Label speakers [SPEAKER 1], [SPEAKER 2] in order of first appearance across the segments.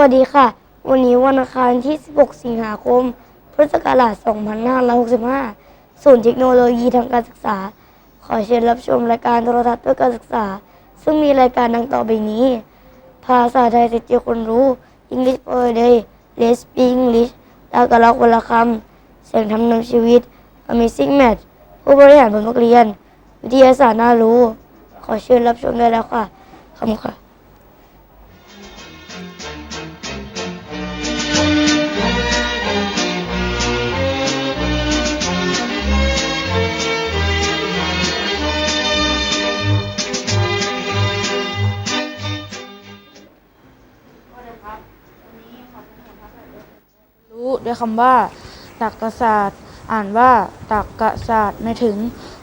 [SPEAKER 1] วัสดีค่ะ วันนี้วันอังคารที่ 16 สิงหาคม พุทธศักราช 2565 ศูนย์เทคโนโลยีทางการศึกษา ขอเชิญรับชมรายการโทรทัศน์เพื่อการศึกษา ซึ่งมีรายการดังต่อไปนี้ ภาษาไทยติดใจคนรู้ English per day Let's speak English ดาวกระลอกวันละคำเสียงทำนำชีวิต Amazing Match ผู้บริหารผลนักเรียน วิทยาศาสตร์น่ารู้ ขอเชิญรับชมได้แล้วค่ะ ขอบคุณค่ะ
[SPEAKER 2] ด้วยคำว่าตรรกศาสตร์ อ่านว่าตรรกศาสตร์ไม่ถึง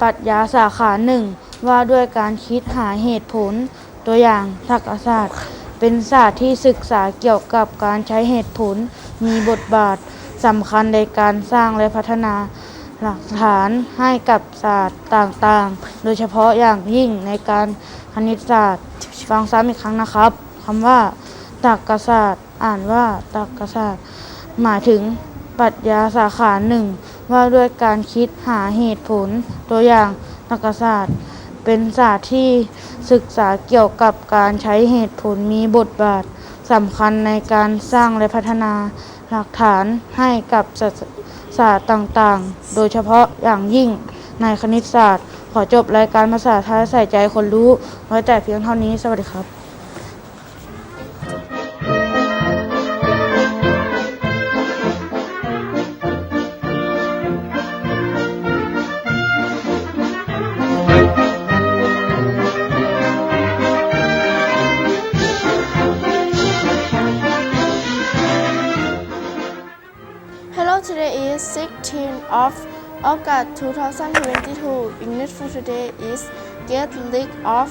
[SPEAKER 2] ปรัชญาสาขาหนึ่งว่าด้วยการคิดหาเหตุผล ตัวอย่างตรรกศาสตร์ เป็นศาสตร์ที่ศึกษาเกี่ยวกับการใช้เหตุผล มีบทบาทสำคัญในการสร้างและพัฒนาหลักฐานให้กับศาสตร์ต่างๆ โดยเฉพาะอย่างยิ่งในการคณิตศาสตร์ ฟังซ้ำอีกครั้งนะครับคำว่าตรรกศาสตร์ อ่านว่าตรรกศาสตร์ หมายถึงปรัชญาสาขาหนึ่งว่าด้วยการคิดหาเหตุผล ตัวอย่างตรรกศาสตร์ เป็นศาสตร์ที่ศึกษาเกี่ยวกับการใช้เหตุผลมีบทบาทสำคัญในการสร้างและพัฒนาหลักฐานให้กับศาสศาสตร์ต่างๆ โดยเฉพาะอย่างยิ่งในคณิตศาสตร์ ขอจบรายการภาษาไทยใส่ใจคนรู้ไว้แต่เพียงเท่านี้ สวัสดีครับ
[SPEAKER 3] August 2022. English for today is get rid of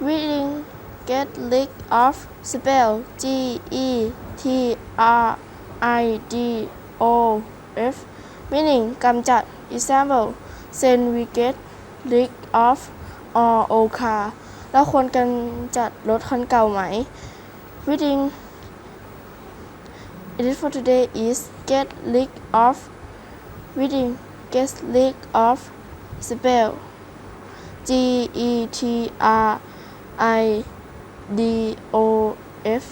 [SPEAKER 3] reading get rid of spell G E T R I D O F meaning กำจัด example send we get rid of or o car แล้วควรกำจัดรถคันเก่าไหม reading It is for today is get rid of reading get rid of spell G E T R I D O F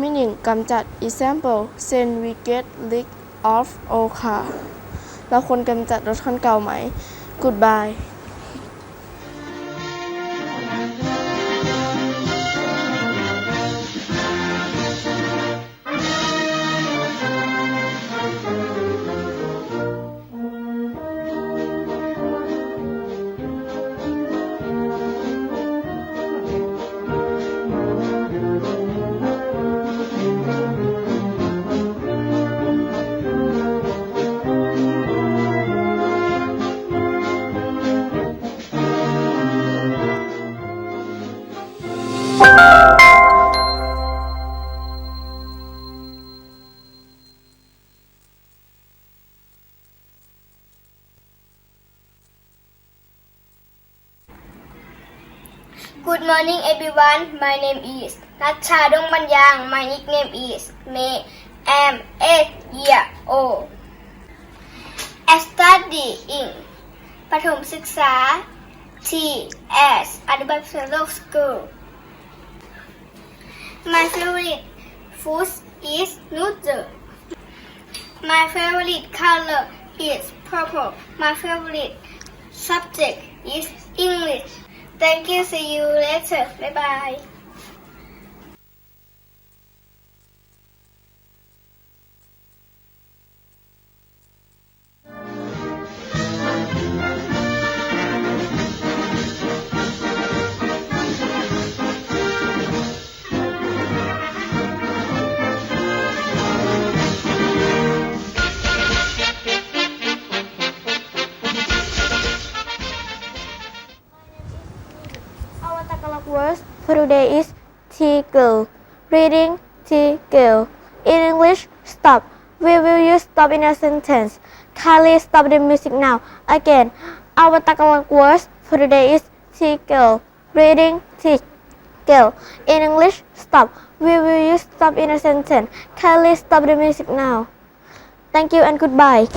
[SPEAKER 3] meaning กำจัด example send we get rid of old car เราควรกำจัดรถคันเก่าไหม goodbye
[SPEAKER 4] Good morning everyone. My name is Nacha Dongmanyang. My nickname is May. I'm 8 year old. I study in ประถมศึกษา TS Advanced School. My favorite food is noodle. My favorite color is purple. My favorite subject is English. Thank you. See you later. Bye bye.
[SPEAKER 1] Today is T-girl. Reading T-girl. In English, stop. We will use stop in a sentence. Kindly stop the music now. Again, our Tagalog words for today is T-girl. Reading T-girl. In English, stop.
[SPEAKER 3] We will use stop in a sentence. Kindly stop the music now. Thank you and goodbye.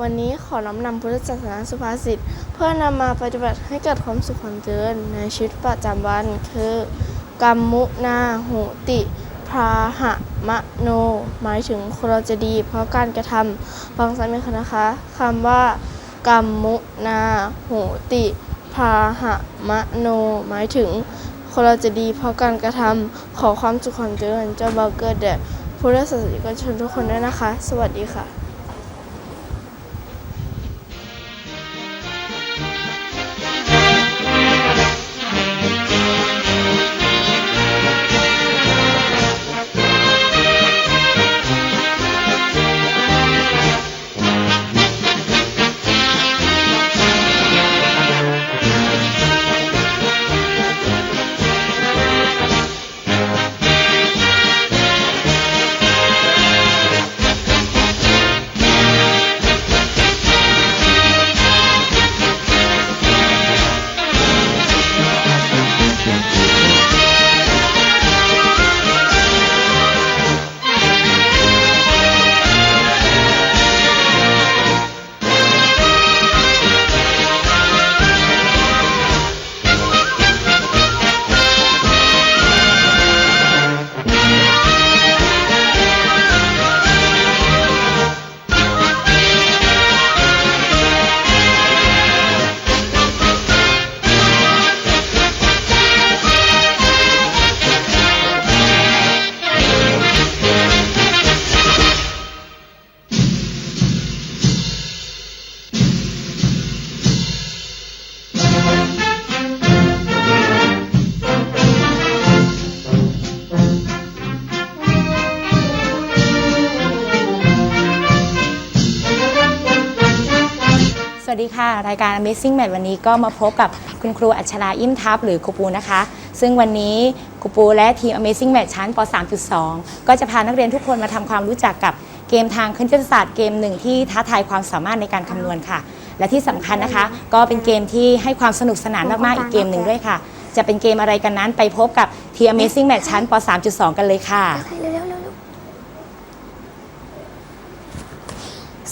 [SPEAKER 3] วันนี้ขอน้อมนำพุทธศาสนาสุภาษิตเพื่อนำมาปฏิบัติให้เกิดความสุขความเจริญในชีวิตประจำวันคือกรรมมุนาหุติพาหะมะโน หมายถึงคนเราจะดี เพราะการกระทำฟังซ้ำอีกครั้งนะคะคำว่ากรรมมุนาหุติพาหะมะโน หมายถึงคนเราจะดีเพราะการกระทำขอความสุขความเจริญเจ้าบังเกิดแด่พุทธศาสนิกชนทุกคนด้วยนะคะ สวัสดีค่ะ
[SPEAKER 5] วัสดีค่ะ รายการ Amazing Match วันนี้ก็มาพบกับคุณครูอัชราอิ่มทัพหรือครูปูนะคะ ซึ่งวันนี้ครูปูและทีม Amazing Match ชั้นป 3.2 ก็จะพานักเรียนทุกคนมาทำความรู้จักกับเกมทางคณิตศาสตร์เกมหนึ่งที่ท้าทายความสามารถในการคำนวณค่ะ และที่สำคัญนะคะ ก็เป็นเกมที่ให้ความสนุกสนานมาก ๆ อีกเกมหนึ่งด้วยค่ะ จะเป็นเกมอะไรกันนั้นไปพบกับทีม Amazing Match ชั้นป 3.2 กันเลยค่ะ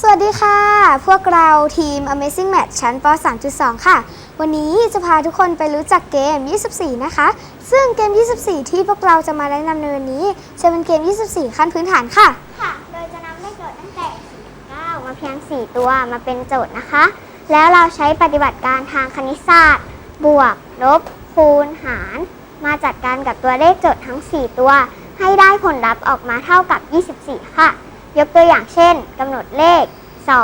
[SPEAKER 6] สวัสดีค่ะ พวกเราทีม Amazing Match ชั้นป 3.2 ค่ะ วันนี้จะพาทุกคนไปรู้จักเกม 24 นะคะ ซึ่งเกม 24 ที่พวกเราจะมาแนะนำในวันนี้ จะเป็นเกม 24 ขั้นพื้นฐานค่ะ
[SPEAKER 7] ค่ะ โดยจะนำเลขโจทย์ตั้งแต่4 9มาเพียง 4 ตัวมาเป็นโจทย์นะคะ แล้วเราใช้ปฏิบัติการทางคณิตศาสตร์ บวก ลบ คูณ หาร มาจัดการกับตัวเลขโจทย์ทั้ง 4 ตัว ให้ได้ผลลัพธ์ออกมาเท่ากับ 24 ค่ะ ยกตัวอย่างเช่นกำหนดเลข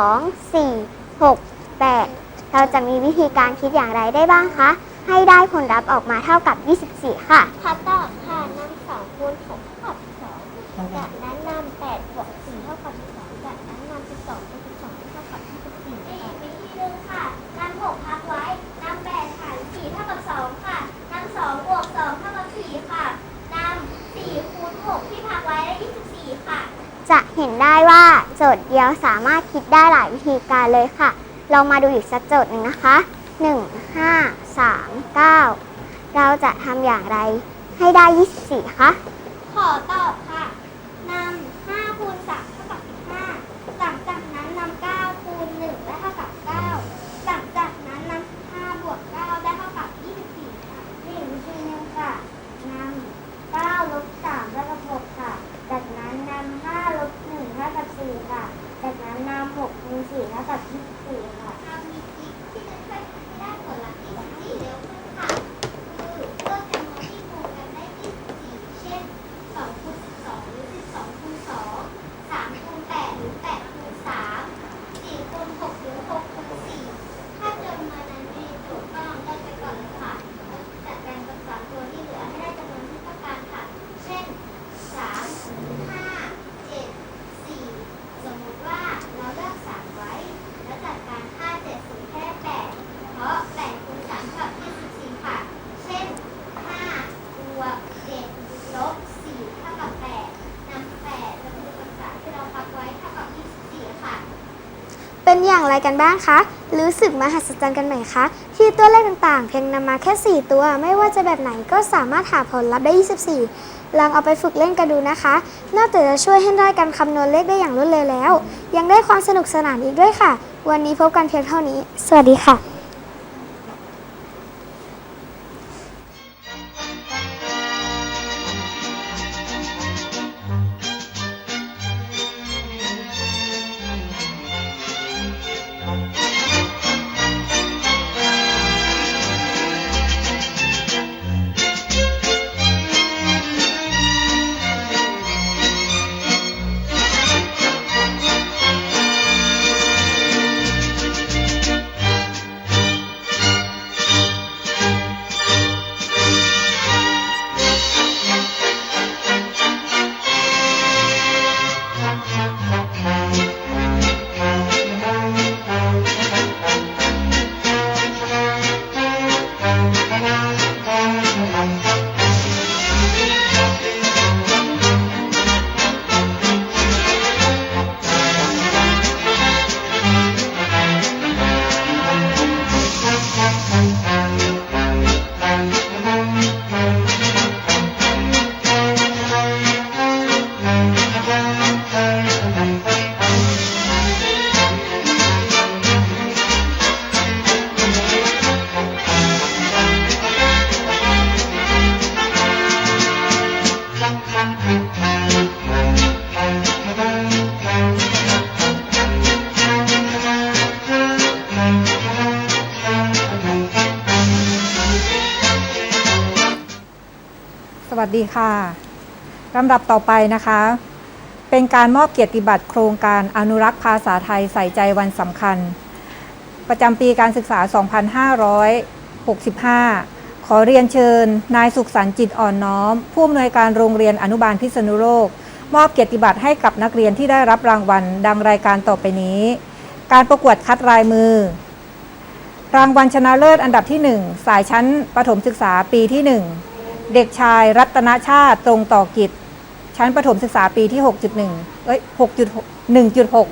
[SPEAKER 7] 2 4 6 8 เราจะมีวิธีการคิดอย่างไรได้บ้างคะ ให้ได้ผลลัพธ์ออกมาเท่ากับ 24 ค่ะขอตอบค่ะนำ2คูณ6เท่ากับ2จากนั้นนำ8บวก4เท่ากับ12จากนั้นนำ12บวก12เท่ากับ24ค่ะวิธีหนึ่งค่ะนำ6พักไว้นำ8หาร4เท่ากับ2ค่ะนำ2บวก2เท่ากับ4ค่ะนำ4คูณ6ที่พักไว้ได้24 ค่ะ จะเห็นได้ ว่าโจทย์เดียวสามารถคิดได้หลายวิธีการเลยค่ะ เรามาดูอีกสักโจทย์หนึ่งนะคะ 1 5 3 9 เราจะทำอย่างไรให้ได้ 24คะขอตอบค่ะ นำ5คูณ3เท่ากับ 15 หลังจากนั้นนำ9คูณ1ได้เท่ากับ 9 หลังจากนั้นนำ5บวก9ได้เท่ากับ 24 ค่ะนี่วิธีหนึงค่ะ นำ9ลบ3ได้กับ6ค่ะ จากนั้นนำ5ลบ1เท่ากับ4ค่ะ จากนั้นนำ 6คูณ4เท่ากับ24ค่ะทำมีทิคที่จะช่วยให้ได้ผลลัพธ์24เร็วขึ้นค่ะ คือเลือกจำนวนที่คูณกันได้24เช่น2คูณ12
[SPEAKER 6] เป็นอย่างไรกันบ้างคะ รู้สึกมหัศจรรย์กันไหมคะ ที่ตัวเลขต่างๆ เพียงนำมาแค่ 4 ตัว ไม่ว่าจะแบบไหนก็สามารถหาผลลัพธ์ได้ 24 ลองเอาไปฝึกเล่นกันดูนะคะ นอกจากจะช่วยให้ได้การคำนวณเลขได้อย่างรวดเร็วแล้ว ยังได้ความสนุกสนานอีกด้วยค่ะ วันนี้พบกันเพียงเท่านี้ สวัสดีค่ะ
[SPEAKER 8] ดีค่ะลำดับต่อไปนะคะ เป็นการมอบเกียรติบัตรโครงการอนุรักษ์ภาษาไทยใส่ใจวันสำคัญ ประจำปีการศึกษา 2565 ขอเรียนเชิญ นายสุขสันต์จิตอ่อนน้อม ผู้อำนวยการโรงเรียนอนุบาลพิษณุโลก มอบเกียรติบัตรให้กับนักเรียนที่ได้รับรางวัล ดังรายการต่อไปนี้ การประกวดคัดลายมือ รางวัลชนะเลิศอันดับที่ 1 สายชั้นประถมศึกษาปีที่ 1 เด็กชายรัตนชาติตรงต่อกิจ ชั้นประถมศึกษาปีที่ 6.1 เอ้ย 6.1.6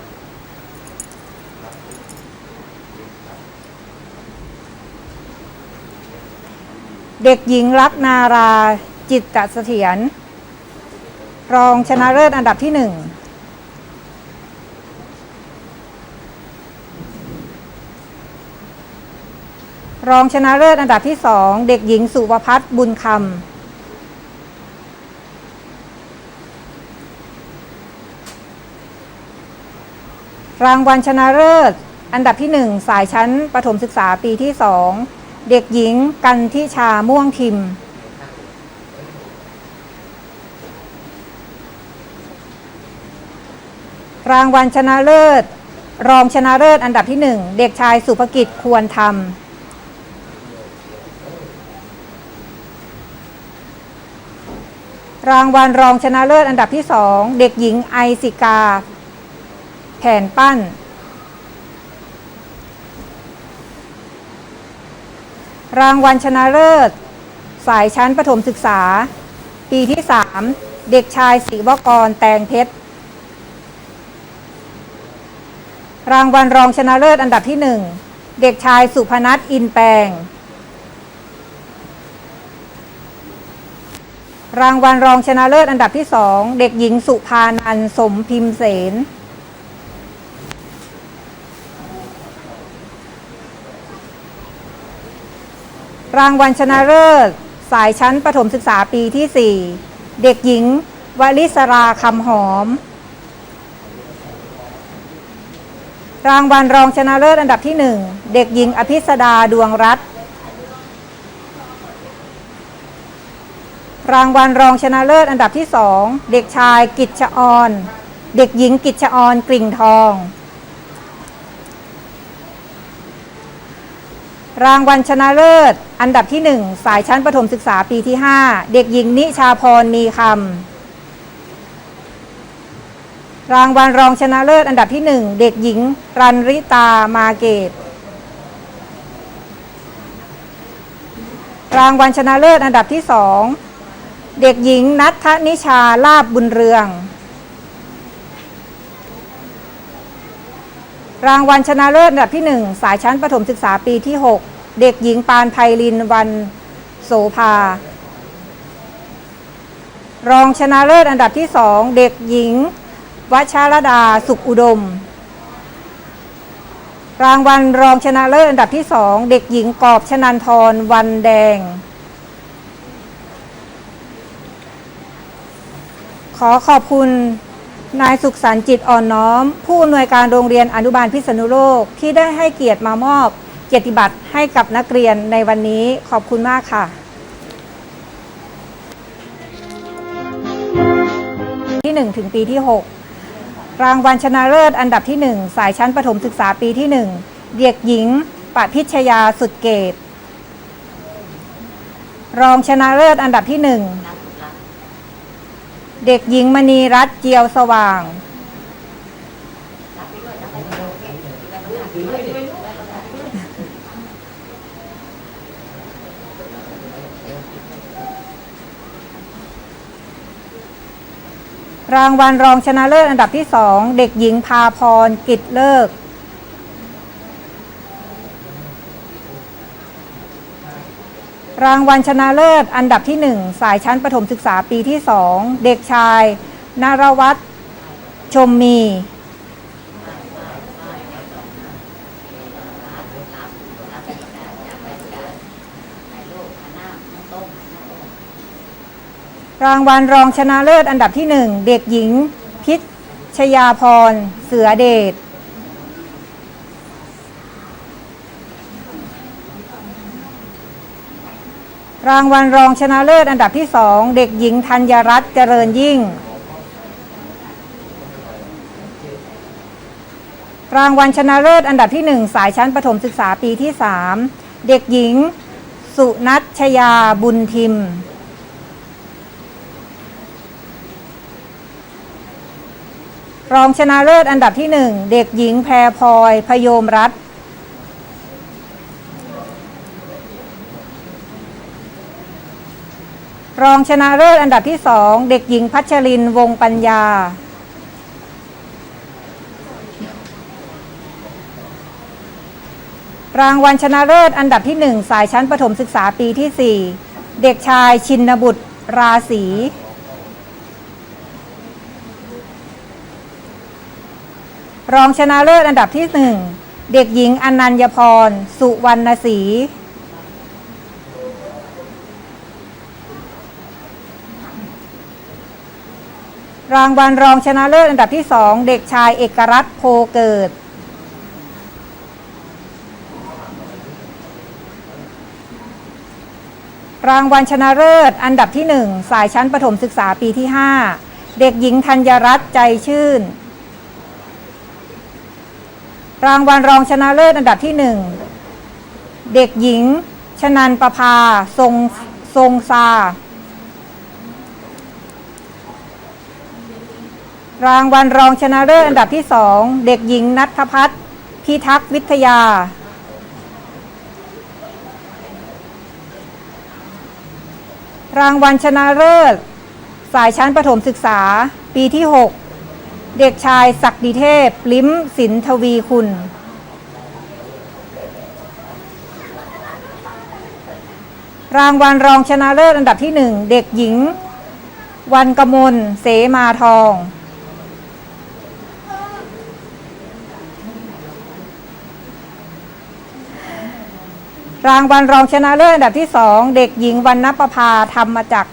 [SPEAKER 8] เด็กหญิงรักนาราจิตตเสถียรรองชนะเลิศอันดับที่1 รองชนะเลิศอันดับที่สองเด็กหญิงสุวพัฒน์บุญคำรางวัลชนะเลิศ อันดับที่หนึ่งสายชั้นประถมศึกษาปีที่สองเด็กหญิงกันทิชาม่วงทิม รางวัลชนะเลิศ รองชนะเลิศ อันดับที่หนึ่งเด็กชายสุภกิจควรทำ รางวัลรองชนะเลิศอันดับที่สองเด็กหญิงไอสิกา แผ่นปั้น รางวัลชนะเลิศ สายชั้นประถมศึกษา ปีที่สามเด็กชายศิวกรแตงเพชร รางวัลรองชนะเลิศอันดับที่หนึ่งเด็กชายสุพนัทอินแปลง รางวัลรองชนะเลิศอันดับที่สองเด็กหญิงสุภานันสมพิมพ์เสนรางวัลชนะเลิศ สายชั้นประถมศึกษาปีที่ 4 เด็กหญิง วลิศราคำหอม รางวัลรองชนะเลิศอันดับที่ 1 เด็กหญิงอภิสดาดวงรัตน์ รางวัลรองชนะเลิศอันดับที่สองเด็กชายกิจชออน เด็กหญิงกิจชออนกลิ่งทอง รางวัลชนะเลิศ อันดับที่หนึ่งสายชั้นประถมศึกษาปีที่ห้าเด็กหญิงนิชาพรมีคำรางวัลรองชนะเลิศ อันดับที่หนึ่งเด็กหญิงรันริตามาเกตรางวัลชนะเลิศอันดับที่สอง เด็กหญิงนัทนิชาลาบบุญเรือง รางวัลชนะเลิศอันดับที่ 1 สายชั้นประถมศึกษาปีที่ 6 เด็กหญิงปานไพลินวันโสภา รองชนะเลิศอันดับที่ 2 เด็กหญิงวชรดาสุขอุดม รางวัลรองชนะเลิศอันดับที่ 2 เด็กหญิงกอบชนันทรวันแดง อขอบคุณนายสุขสันต์จิตอ่อนน้อม ผู้อำนวยการโรงเรียนอนุบาลพิษณุโลกที่ได้ให้เกียรติมามอบเกียรติบัตรให้กับนักเรียนในวันนี้ขอบคุณมากค่ะ ที่1ถึงปีที่ 6 รางวัลชนะเลิศอันดับที่ 1 สายชั้นประถมศึกษาปีที่ 1 เด็กหญิงปพิชยาสุดเกต รองชนะเลิศอันดับที่ 1 เด็กหญิงมณีรัตน์เจียวสว่าง รางวัลรองชนะเลิศอันดับที่สองเด็กหญิงพาพรกิจเลิก รางวัลชนะเลิศ อันดับที่หนึ่งสายชั้นประถมศึกษาปีที่สองเด็กชาย นารวัตรชมมี รางวัลรองชนะเลิศ อันดับที่หนึ่งเด็กหญิง พิชยาพร เสือเดช รางวัลรองชนะเลิศอันดับที่สองเด็กหญิงธัญรัตน์เจริญยิ่ง รางวัลชนะเลิศอันดับที่หนึ่งสายชั้นประถมศึกษาปีที่สามเด็กหญิง สุนัชยาบุญทิม รองชนะเลิศอันดับที่หนึ่งเด็กหญิงแพรพลอยพยมรัตน์ รองชนะเลิศอันดับที่สอง เด็กหญิงพัชรินวงปัญญา รางวัลชนะเลิศอันดับที่หนึ่งสายชั้นประถมศึกษาปีที่สี่เด็กชายชินบุตรราศีรองชนะเลิศอันดับที่หนึ่งเด็กหญิงอนัญญพร สุวรรณศรี รางวัลรองชนะเลิศอันดับที่สองเด็กชายเอกรัตน์โพเกิด รางวัลชนะเลิศอันดับที่หนึ่งสายชั้นประถมศึกษาปีที่ห้าเด็กหญิงธัญรัตน์ใจชื่น รางวัลรองชนะเลิศอันดับที่หนึ่งเด็กหญิง ชนันประภาทรงทรงซา รางวัลรองชนะเลิศอันดับที่สองเด็กหญิงนัทพัฒน์พิทักษ์วิทยา รางวัลชนะเลิศ สายชั้นประถมศึกษา ปีที่ 6 เด็กชายศักดิเทพ ลิ้มสินทวีคุณ รางวัลรองชนะเลิศอันดับที่หนึ่งเด็กหญิง วันกมลเสมาทอง รางวัลรองชนะเลิศอันดับที่สองเด็กหญิงวันนประภาธรรมจักร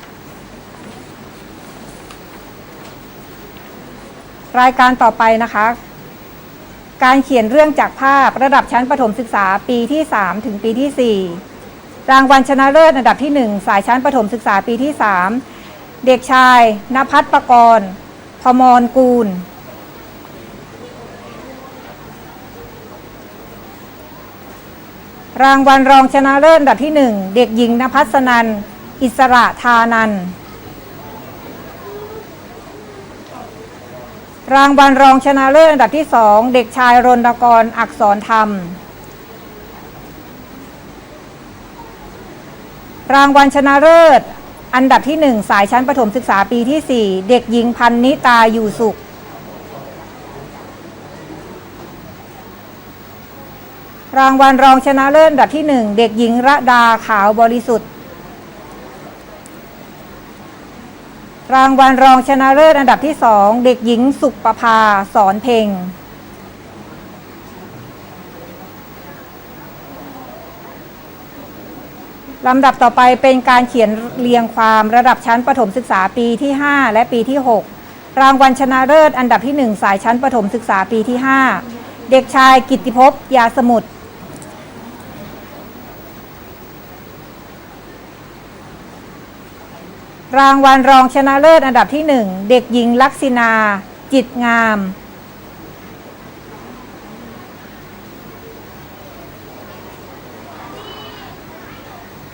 [SPEAKER 8] รายการต่อไปนะคะ การเขียนเรื่องจากภาพระดับชั้นประถมศึกษาปีที่ 3 ถึงปีที่ 4 รางวัลชนะเลิศอันดับที่ 1 สายชั้นประถมศึกษาปีที่ 3 เด็กชายนภัทรประกรณ์พมรกูล รางวัลรองชนะเลิศอันดับที่ 1 เด็กหญิงนภัสนัน อิสระทานัน รางวัลรองชนะเลิศอันดับที่ 2 เด็กชายรณกรอักษรธรรม รางวัลชนะเลิศอันดับที่ 1 สายชั้นประถมศึกษาปีที่ 4 เด็กหญิงพันนิตาอยู่สุข รางวัลรองชนะเลิศอันดับที่หนึ่งเด็กหญิงระดาขาวบริสุทธิ์ รางวัลรองชนะเลิศอันดับที่สองเด็กหญิงสุประภาสอนเพ่งลำดับต่อไปเป็นการเขียนเรียงความระดับชั้นประถมศึกษาปีที่ 5 และปีที่ 6 รางวัลชนะเลิศอันดับที่ 1 สายชั้นประถมศึกษาปีที่ 5 เด็กชายกิตติภพยาสมุทร รางวัลรองชนะเลิศอันดับที่1เด็กหญิงลักษินา จิตงาม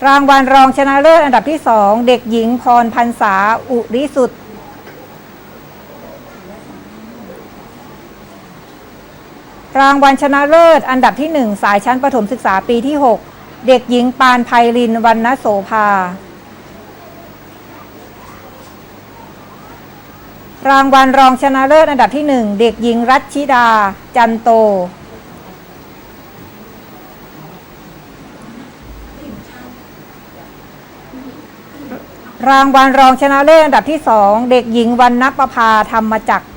[SPEAKER 8] รางวัลรองชนะเลิศอันดับที่สองเด็กหญิงพรพันษาอุริสุทธิ์รางวัลชนะเลิศอันดับที่หนึ่งสายชั้นประถมศึกษาปีที่ 6 เด็กหญิงปานไพรินวรรณโสภา รางวัลรองชนะเลิศอันดับที่หนึ่งเด็กหญิงรัชชิดา จันโต รางวัลรองชนะเลิศอันดับที่สองเด็กหญิงวันนักประภาธรรมจักร